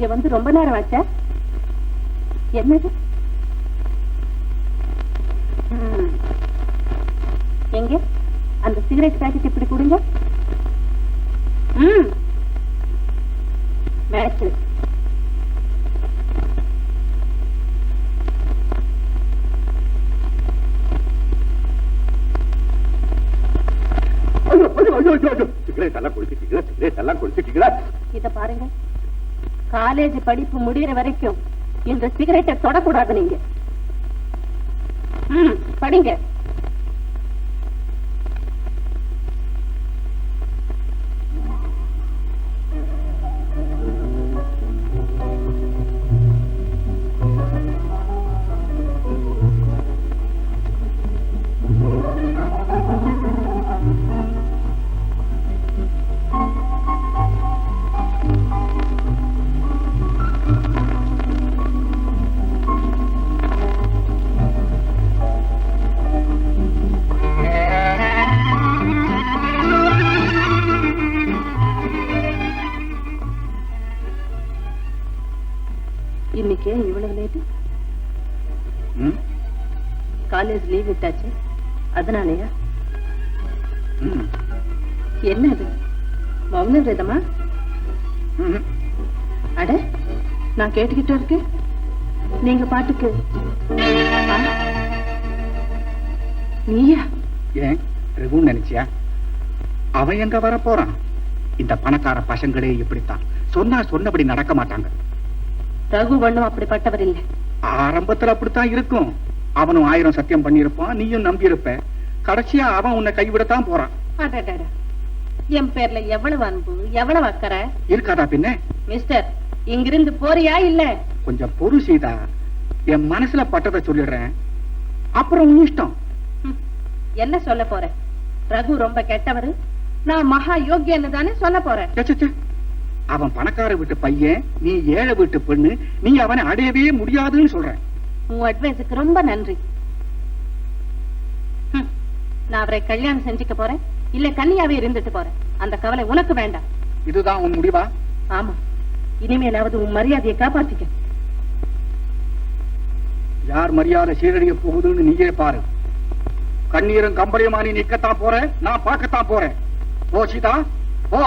இங்க வந்து ரொம்ப நேரம் ஆச்ச. என்னது? எங்க? அந்த சிகரெட் பேக்கெட் இப்படி கொடுங்க. ம். மேட்ச் ஐயோ ஐயோ ஐயோ ஐயோ, ஐயோ சிகரெட் எல்லாம் குடிச்சிட்டீங்களா சிகரெட் எல்லாம் குடிச்சிட்டீங்களா இத பாருங்க காலேஜ் படிப்பு முடிகிற வரைக்கும் இந்த சிகரெட்டை தொடக்கூடாது நீங்க. ம் படிங்க. அதனாலயா? என்ன அது மௌன விரதமா. அட நான் கேட்டுக்கிட்டு இருக்கு. நீங்க பாட்டுக்கு? நீயா? ஏன்? ரகுன்னு நினைச்சியா? அவன் எங்க வர போறான் இந்த பணக்கார பசங்களே இப்படித்தான். சொன்னா சொன்னபடி நடக்க மாட்டாங்க. ரகு ஒண்ணும் அப்படிப்பட்டவர் இல்லை. ஆரம்பத்துல அப்படித்தான் இருக்கும். அவனும் ஆயிரம் சத்தியம் பண்ணியிருப்பான் நீயும் நம்பி இருப்ப கடைசியா அவன் உன்னை கைவிடத்தான் போறான். என் பேர்ல எவ்வளவு அன்பு எவ்வளவு அக்கறை? இருக்காதா பின்ன? மிஸ்டர் இங்கிருந்து போறியா இல்ல? கொஞ்சம் பொறு சீதா என் மனசுல பட்டதை சொல்லிடுறேன். அப்புறம் உன் இஷ்டம். என்ன சொல்ல போற? ரகு ரொம்ப கெட்டவரு. நான் மகா யோக்கியன்னு தானே சொல்ல போறேன். அவன் பணக்கார வீட்டு பையன் நீ ஏழை வீட்டு பெண்ணு நீ அவனை அடையவே முடியாதுன்னு சொல்றேன் உன் அட்வைஸுக்கு ரொம்ப நன்றி. நான் அவரை கல்யாணம் செஞ்சுக்க போறேன். இல்ல கன்னியாவே இருந்துட்டு போறேன். அந்த கவலை உனக்கு வேண்டாம். இதுதான் உன் முடிவா? ஆமா. இனிமேலாவது உன் மரியாதையை காப்பாத்திக்க. யார் மரியாதை சீரழிய போகுதுன்னு நீயே பாரு. கண்ணீரும் கம்பளியுமா நீ நிக்கத்தான் போற? நான் பார்க்கத்தான் போறேன். ஓ சீதா. ஓ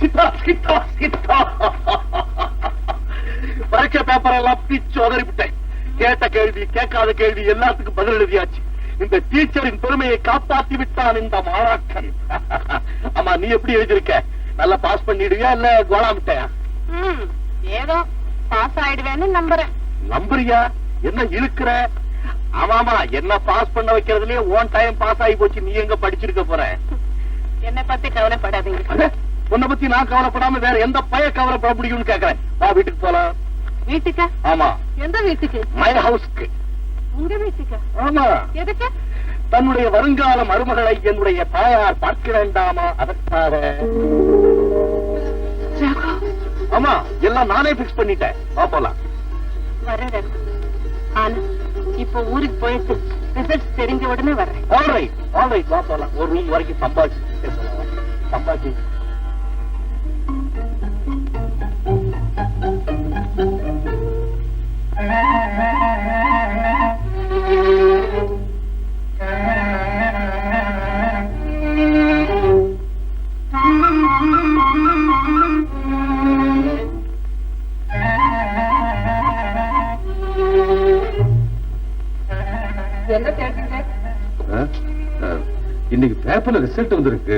சித்தா சித்தா சித்தா பரீட்சை பேப்பர் எல்லாம் பிச்சு உதறி விட்டேன் கேட்ட கேள்வி கேட்காத கேள்வி எல்லாத்துக்கும் பதில் எழுதியாச்சு. இந்த டீச்சரின் பெருமையை காப்பாத்தி விட்டான் இந்த மாணாக்கன். ஆமா நீ எப்படி எழுதியிருக்க? நல்லா பாஸ் பண்ணிடுவியா இல்ல கோலா விட்டையா ஏதோ பாஸ் ஆயிடுவேன்னு நம்புறேன். நம்புறியா? என்ன இழுக்கிற? ஆமாமா என்ன பாஸ் பண்ண வைக்கிறதுலயே ஓன் டைம் பாஸ் ஆகி போச்சு. நீ எங்க படிச்சிருக்க போற? என்னை பத்தி கவலைப்படாதீங்க. உன்னை பத்தி நான் கவலைப்படாம வேற எந்த பைய கவலைப்பட முடியும்னு கேக்குறேன். வா வீட்டுக்கு போலாம். வீட்டுக்கா? ஆமா. எந்த வீட்டுக்கு? மை ஹவுஸ்க்கு உங்க வீட்டுக்கா? ஆமா. எதுக்கு? தன்னுடைய வருங்கால மருமகளை என்னுடைய தாயார் பார்க்க வேண்டாமா? அதற்காக. ஆமா எல்லாம் நானே பிக்ஸ் பண்ணிட்டேன். வா போலாம். வரேன் ஆனா இப்போ ஊருக்கு போயிட்டு ரிசல்ட்ஸ் தெரிஞ்ச உடனே வர்றேன். ஆல்ரைட் ஆல்ரைட் வா போலாம். ஒரு ரூம் வரைக்கும் சம்பாதிச்சு சம்பாதிச்சு இன்னைக்கு பேப்பர்ல ரிசல்ட் வந்திருக்கு.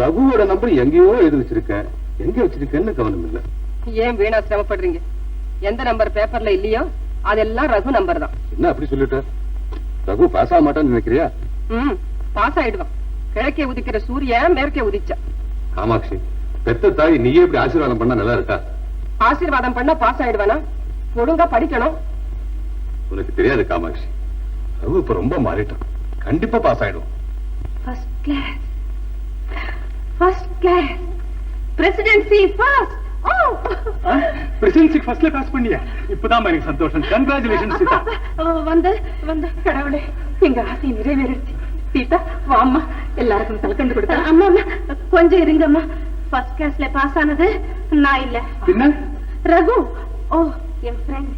ரகுவோட நம்பர் எங்கேயோ எழுதி வச்சிருக்கேன் எங்க வச்சிருக்கேன்னு கவனம் இல்ல. ஏன் வீணா சிரமப்படுறீங்க? எந்த நம்பர் பேப்பர்ல இல்லையோ அதெல்லாம் ரகு நம்பர் தான். என்ன அப்படி சொல்லிட்ட? ரகு பாஸ் ஆக மாட்டான்னு நினைக்கிறியா? ம் பாஸ் ஆயிடுவான். கிழக்கே உதிக்கிற சூரியன் மேற்கே உதிச்சா. காமாட்சி பெத்த தாய் நீயே இப்படி ஆசீர்வாதம் பண்ணா நல்லா இருக்கா? ஆசீர்வாதம் பண்ணா பாஸ் ஆயிடுவானா? ஒழுங்கா படிக்கணும். உனக்கு தெரியாது காமாட்சி. ரகு இப்ப ரொம்ப மாறிட்டான். கண்டிப்பா பாஸ் ஆயிடும் first class first class presidency first ஓ பிரசிடென்சிக்கு ஃபர்ஸ்ட்ல பாஸ் பண்ணியா? இப்பதான் எனக்கு சந்தோஷம். கங்க்ராச்சுலேஷன் சீதா. வந்து வந்து கடவுளே எங்க ஆசை நிறைவேறிடுச்சு. சீதா வாம்மா எல்லாருக்கும் தலைக்கண்டு கொடுத்த. அம்மா அம்மா கொஞ்சம் இருங்கம்மா ஃபர்ஸ்ட் கிளாஸ்ல பாஸ் ஆனது நான் இல்ல. பின்ன? ரகு. ஓ என் ஃப்ரெண்ட்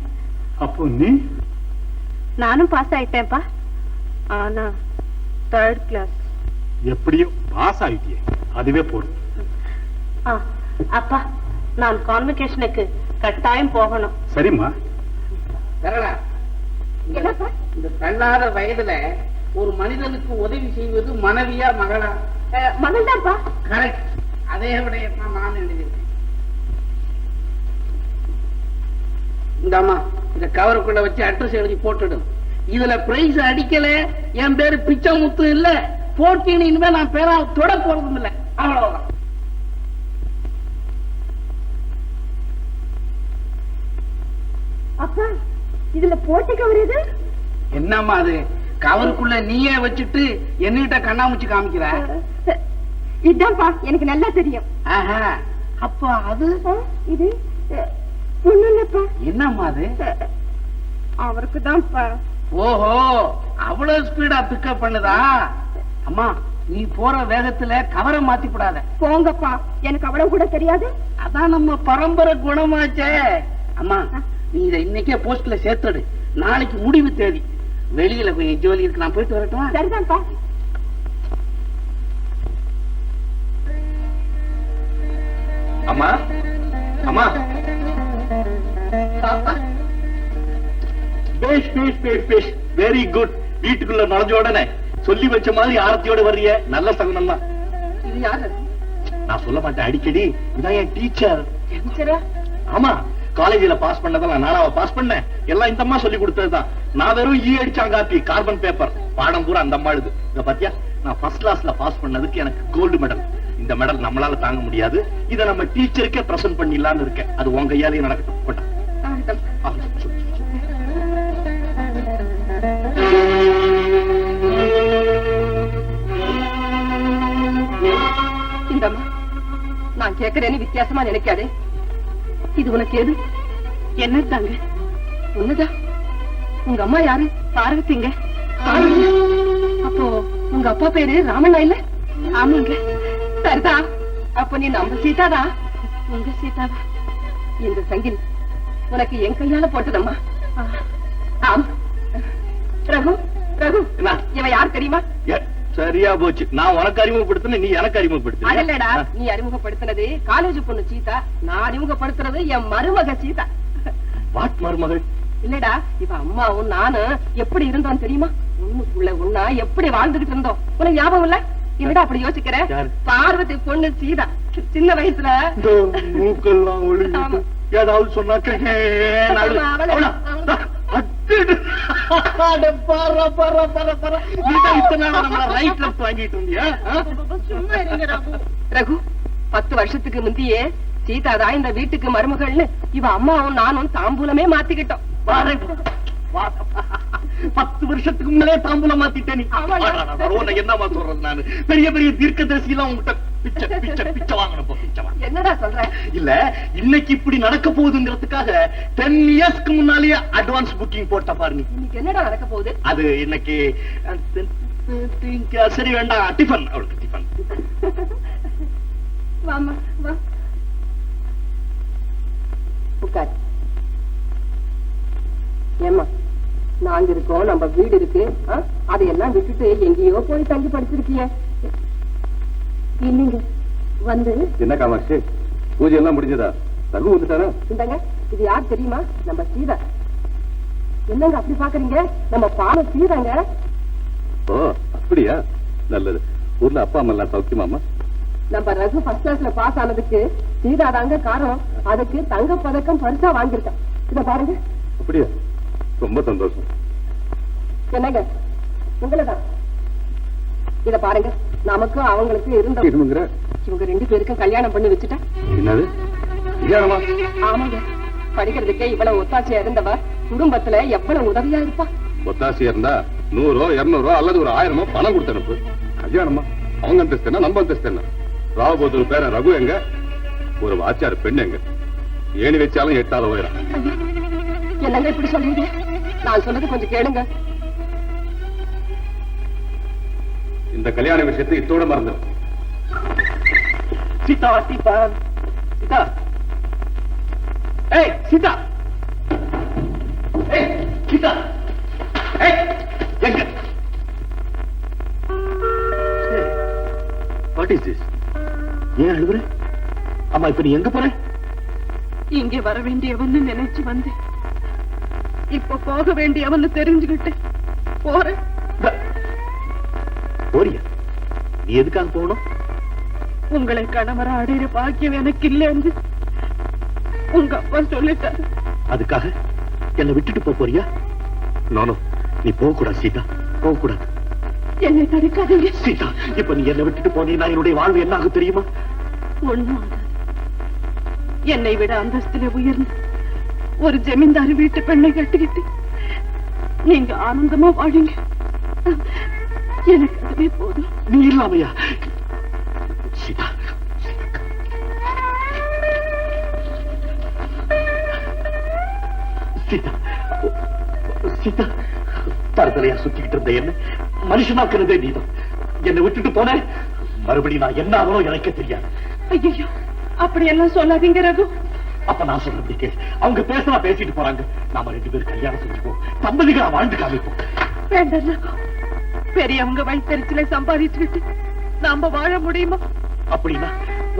அப்போ நீ? நானும் பாஸ் ஆயிட்டேன்ப்பா. ஆனா தேர்ட் கிளாஸ் எப்படியோ பாஸ் ஆயிட்டியே. அதுவே போதும். ஆ அப்பா நான் கான்வெகேஷனுக்கு கட்டாயம் போகணும். சரிம்மா. இந்த தள்ளாத வயதுல ஒரு மனிதனுக்கு உதவி செய்வது மனைவியா மகளா? மகள் தான்ப்பா கரெக்ட் அதே விடயத்தான் நான் எழுதியிருக்கேன். இந்தாம்மா இந்த கவருக்குள்ள வச்சு அட்ரஸ் எழுதி போட்டுடு. இதுல பிரைஸ் அடிக்கல என் பேரு பிச்சமுத்து இல்ல. போட்டின்னு இனிமே நான் பேரா தொட போறதும் இல்ல. அவ்வளவுதான். அப்பா இதுல போட்டி கவர் இது என்னம்மா அது? கவருக்குள்ள நீயே வச்சுட்டு என்னகிட்ட கண்ணாமூச்சி காமிக்கிற? இதான்ப்பா எனக்கு நல்லா தெரியும். அப்ப அது? இது ஒண்ணு இல்லப்பா. என்னம்மா அது? அவருக்கு தான்ப்பா ஓஹோ அவ்வளவு ஸ்பீடா பிக்கப் பண்ணுதா? அம்மா நீ போற வேகத்துல கவரை மாத்தி விடாத போங்கப்பா எனக்கு அவ்வளவு கூட தெரியாது. அதான் நம்ம பரம்பரை குணமாச்சே. அம்மா நீ இதை இன்னைக்கே போஸ்ட்ல சேர்த்துடு. நாளைக்கு முடிவு தேதி. வெளியில கொஞ்சம் ஜோலி இருக்கு நான் போயிட்டு வரட்டுமா? சரிதான்ப்பா. அம்மா அம்மா. பேஷ் பேஷ் பேஷ் பேஷ் வெரி குட் வீட்டுக்குள்ள நுழைஞ்ச உடனே சொல்லி வச்ச மாதிரி ஆரத்தியோட வர்றிய நல்ல சகுனம் தான் இது யாரு? நான் சொல்ல மாட்டேன். அடிக்கடி இதான் என் டீச்சர் ஆமா. காலேஜ்ல பாஸ் பண்ணதெல்லாம் நானாவ பாஸ் பண்ணேன். எல்லாம் இந்த அம்மா சொல்லி கொடுத்ததுதான். நான் வெறும் ஈ அடிச்சாங்க காப்பி கார்பன் பேப்பர் பாடம் பூரா அந்த அம்மா எழுது இத பாத்தியா? நான் ஃபர்ஸ்ட் கிளாஸ்ல பாஸ் பண்ணதுக்கு எனக்கு கோல்டு மெடல் இந்த மெடல் நம்மளால தாங்க முடியாது. இத நம்ம டீச்சருக்கே பிரசன்ட் பண்ணிடலாம்னு இருக்கேன். அது உங்க கையாலேயே நடக்கட்டும். கேக்குறேன்னு வித்தியாசமா நினைக்காதே. இது உனக்கு எது? என்ன தாங்க ஒண்ணுதான் உங்க அம்மா யாரு? பார்வதிங்க? அப்போ உங்க அப்பா பேரு ராமண்ணா இல்ல? ஆமாங்க. சரிதா. அப்ப நீ நம்ம சீதாதான் உங்க சீதாவா? இந்த சங்கிலி உனக்கு என் கையால போட்டதம்மா. ஆம். ரகு ரகு என்ன? இவ யார் தெரியுமா? ஏ, சரியா போச்சு. நான் உனக்கு அறிமுகப்படுத்தின நீ எனக்கு அறிமுகப்படுத்த நீ அறிமுகப்படுத்தினது காலேஜ் பொண்ணு சீதா. நான் அறிமுகப்படுத்துறது என் மருமக சீதா. வாட் மருமகள்? இல்லடா இவ அம்மாவும் நானும் எப்படி இருந்தோம் தெரியுமா? ஒண்ணுக்குள்ள ஒண்ணா எப்படி வாழ்ந்துகிட்டு இருந்தோம்? உனக்கு ஞாபகம் இல்ல? என்னடா அப்படி யோசிக்கிற? பார்வதி பொண்ணு சீதா. சின்ன வயசுல. மூக்கெல்லாம். ஏதாவது சொன்னா ரகு பத்து வருஷத்துக்கு முந்தியே சீதா தான் இந்த வீட்டுக்கு மருமகள்னு இவ அம்மாவும் நானும் தாம்பூலமே மாத்திக்கிட்டோம். பத்து வருஷத்துக்கு முன்னாலே தாம்பூலம் மாத்திட்டே நீ. என்னம்மா சொல்றது நானு? பெரிய பெரிய தீர்க்க எல்லாம் உங்ககிட்ட பிச்சை பிச்சை பிச்சை வாங்கணும் போ, பிச்சை வாங்க என்னடா சொல்ற? இல்ல இன்னைக்கு இப்படி நடக்க போகுதுங்கிறதுக்காக டென் இயர்ஸ்க்கு முன்னாலேயே அட்வான்ஸ் புக்கிங் போட்ட பாரு நீ. இன்னைக்கு என்னடா நடக்க போகுது? அது இன்னைக்கு சரி வேண்டாம் டிஃபன் அவளுக்கு டிஃபன் வாமா வா. உட்கார். ஏம்மா நாங்க இருக்கோம் நம்ம வீடு இருக்கு? அதையெல்லாம் விட்டுட்டு எங்கேயோ போய் தங்கி படிச்சிருக்கிய. இல்லைங்க வந்து. என்ன காமாட்சி? பூஜை எல்லாம் முடிஞ்சதா? ரகு வந்துட்டானா இந்தாங்க இது யார் தெரியுமா? நம்ம சீதா. என்னங்க அப்படி பாக்குறீங்க? நம்ம பாலம் சீதாங்க. ஓ அப்படியா? நல்லது. ஊர்ல அப்பா அம்மா எல்லாம் சௌக்கியமாமா நம்ம ரகு ஃபர்ஸ்ட் கிளாஸ்ல பாஸ் ஆனதுக்கு சீதா தாங்க காரணம். அதுக்கு தங்க பதக்கம் பரிசா வாங்கியிருக்கான். இத பாருங்க. அப்படியா? ரொம்ப சந்தோஷம். என்னங்க? உங்களதான். இத பாருங்க. நமக்கும் அவங்களுக்கு இருந்த இவங்க ரெண்டு பேருக்கும் கல்யாணம் பண்ணி வச்சுட்டா? என்னது? ஆமாங்க. படிக்கிறதுக்கே இவ்வளவு ஒத்தாசையா இருந்தவ? குடும்பத்துல எவ்வளவு உதவியா இருப்பா? ஒத்தாசியா இருந்தா நூறோ இருநூறோ அல்லது ஒரு ஆயிரமோ பணம் கொடுத்து அனுப்பு. கல்யாணமா? அவங்க அந்தஸ்து என்ன நம்ம அந்தஸ்து என்ன? ராவபோதூர் பேர ரகு எங்க? ஒரு வாச்சார் பெண் எங்க? ஏணி வச்சாலும் எட்டாத உயரம். என்னங்க இப்படி சொல்றீங்க? நான் சொன்னது கொஞ்சம் கேளுங்க. இந்த கல்யாண விஷயத்தை இத்தோட மறந்து சீதா சீதா. சீதா. ஏய் சீதா. ஏய் சீதா. ஏய் எங்க? வாட் இஸ் திஸ் ஏன் அழுகுற அம்மா இப்ப நீ எங்க போற? இங்கே வர வேண்டியவன்னு நினைச்சு வந்தேன். இப்ப போக வேண்டியவன்னு தெரிஞ்சுக்கிட்டேன் போறேன். எதுக்காக போகணும்? உங்களை கணவரா அடையிற பாக்கியம் எனக்கு இல்லைன்னு உங்க அப்பா சொல்லிட்டாரு. அதுக்காக என்னை விட்டுட்டு போக போறியா? நானும் நீ போக கூடாது சீதா. போக கூடாது என்னை தடுக்காதீங்க. சீதா இப்ப நீ என்னை விட்டுட்டு போனீங்கன்னா என்னுடைய வாழ்வு என்ன ஆகும் தெரியுமா? ஒண்ணும். என்னை விட அந்தஸ்திலே உயர்ந்து ஒரு ஜமீன்தார் வீட்டு பெண்ணை கட்டிக்கிட்டு நீங்க ஆனந்தமா வாழுங்க. எனக்கு அதுவே போதும். நீ இல்லாமையா சீதா. சீதா. சீதா தரதலையா சுத்திக்கிட்டு இருந்த என்ன மனுஷனாக்குறதே நீதான். என்னை விட்டுட்டு போன மறுபடியும் நான் என்ன ஆகணும் எனக்கே தெரியாது. ஐயோ அப்படி எல்லாம் சொல்லாதீங்க ரகு. அப்ப நான் சொல்றது கேள். அவங்க பேசினா பேசிட்டு போறாங்க. நாம ரெண்டு பேரும் கல்யாணம் செஞ்சுப்போம் தம்பதிகளா வாழ்ந்து காமிப்போம். வேண்டாம் பெரியவங்க வயிற்றுல சம்பாதிச்சுக்கிட்டு நாம வாழ முடியுமா? அப்படின்னா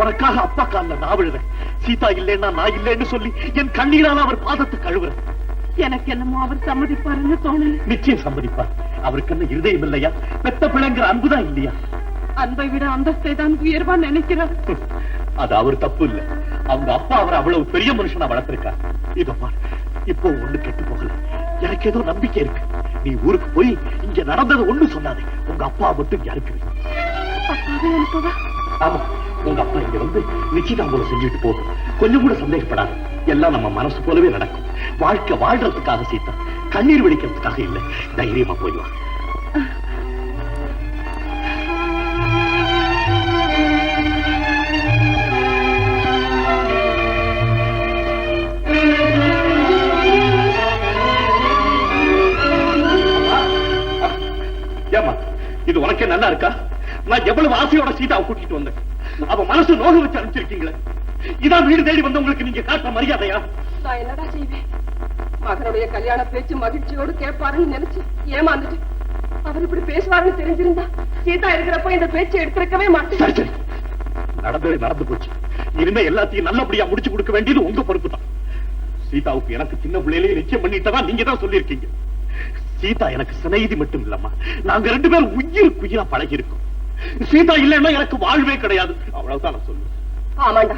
உனக்காக அப்பா கால்ல நான் விழுறேன் சீதா இல்லைன்னா நான் இல்லைன்னு சொல்லி என் கண்ணீரால அவர் பாதத்தை கழுவுறேன். எனக்கு என்னமோ அவர் சம்மதிப்பாருன்னு தோணல. நிச்சயம் சம்மதிப்பார். அவருக்கு என்ன இருதயம் இல்லையா? பெத்த பிள்ளைங்கிற அன்புதான் இல்லையா? அன்பை விட அந்தஸ்தை தான் உயர்வா நினைக்கிறார். அது அவர் தப்பு இல்ல. அவங்க அப்பா அவர் அவ்வளவு பெரிய மனுஷனா வளர்த்திருக்கார். இதோ இப்போ ஒண்ணு கெட்டு போகல. எனக்கு ஏதோ நம்பிக்கை இருக்கு. நீ ஊருக்கு போய் இங்க நடந்தது ஒண்ணு சொல்லாதே. உங்க அப்பா மட்டும் யாருக்கு ஆமா உங்க அப்பா இங்க வந்து நிச்சயதாம்பூலம் செஞ்சுட்டு போகும். கொஞ்சம் கூட சந்தேகப்படாது. எல்லாம் நம்ம மனசு போலவே நடக்கும். வாழ்க்கை வாழ்றதுக்காக சீதா கண்ணீர் வெடிக்கிறதுக்காக இல்ல. தைரியமா போய் எவ்வளவு ஆசையோட சீதாவை கூட்டிட்டு வந்தேன்? அவ மனசு நோக வச்சு அனுப்பிச்சிருக்கீங்களே? இதான் வீடு தேடி வந்தவங்களுக்கு நீங்க காட்டுற மரியாதையா? நான் என்னடா செய்வேன்? மகனுடைய கல்யாண பேச்சு மகிழ்ச்சியோடு கேட்பாருன்னு நினைச்சு ஏமாந்துட்டு அவர் இப்படி பேசுவாருன்னு தெரிஞ்சிருந்தா சீதா இருக்கிறப்ப இந்த பேச்சை எடுத்திருக்கவே மாட்டேன். சரி சரி. நடந்தது நடந்து போச்சு. இனிமே எல்லாத்தையும் நல்லபடியா முடிச்சு கொடுக்க வேண்டியது உங்க பொறுப்பு தான். சீதாவுக்கு எனக்கு சின்ன பிள்ளையிலேயே நிச்சயம் பண்ணிட்டதா நீங்க தான் சொல்லியிருக்கீங்க. சீதா எனக்கு சிநேகிதி மட்டும் இல்லம்மா. நாங்க ரெண்டு பேரும் உயிருக்கு உயிரா பழகி இருக்கோம் சீதா இல்லைன்னா எனக்கு வாழ்வே கிடையாது. அவ்வளவுதான் நான் சொல்லுவேன். ஆமாண்டா.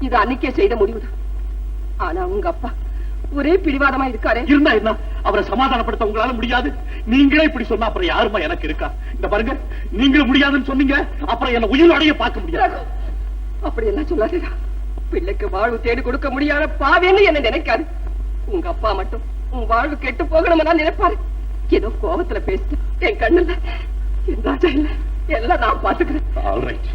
இது அன்னைக்கே செய்த முடிவுதான். ஆனா உங்க அப்பா ஒரே பிடிவாதமா இருக்காரே. இருந்தா என்ன? அவரை சமாதானப்படுத்த உங்களால முடியாது. நீங்களே இப்படி சொன்னா அப்புறம் யாருமா எனக்கு இருக்கா? இந்த பாருங்க நீங்களும் முடியாதுன்னு சொன்னீங்க அப்புறம் என்ன உயிரோடைய பார்க்க முடியாது. அப்படி எல்லாம் சொல்லாதடா. பிள்ளைக்கு வாழ்வு தேடி கொடுக்க முடியாத பாவேன்னு என்ன நினைக்காது. உங்க அப்பா மட்டும் உன் வாழ்வு கெட்டு போகணும்னு நினைப்பாரு. ஏதோ கோபத்துல பேசிட்டு என் கண்ணுல என் ராஜா இல்ல. எல்லாம் நான் பாத்துக்கிறேன். ஆல்ரைட்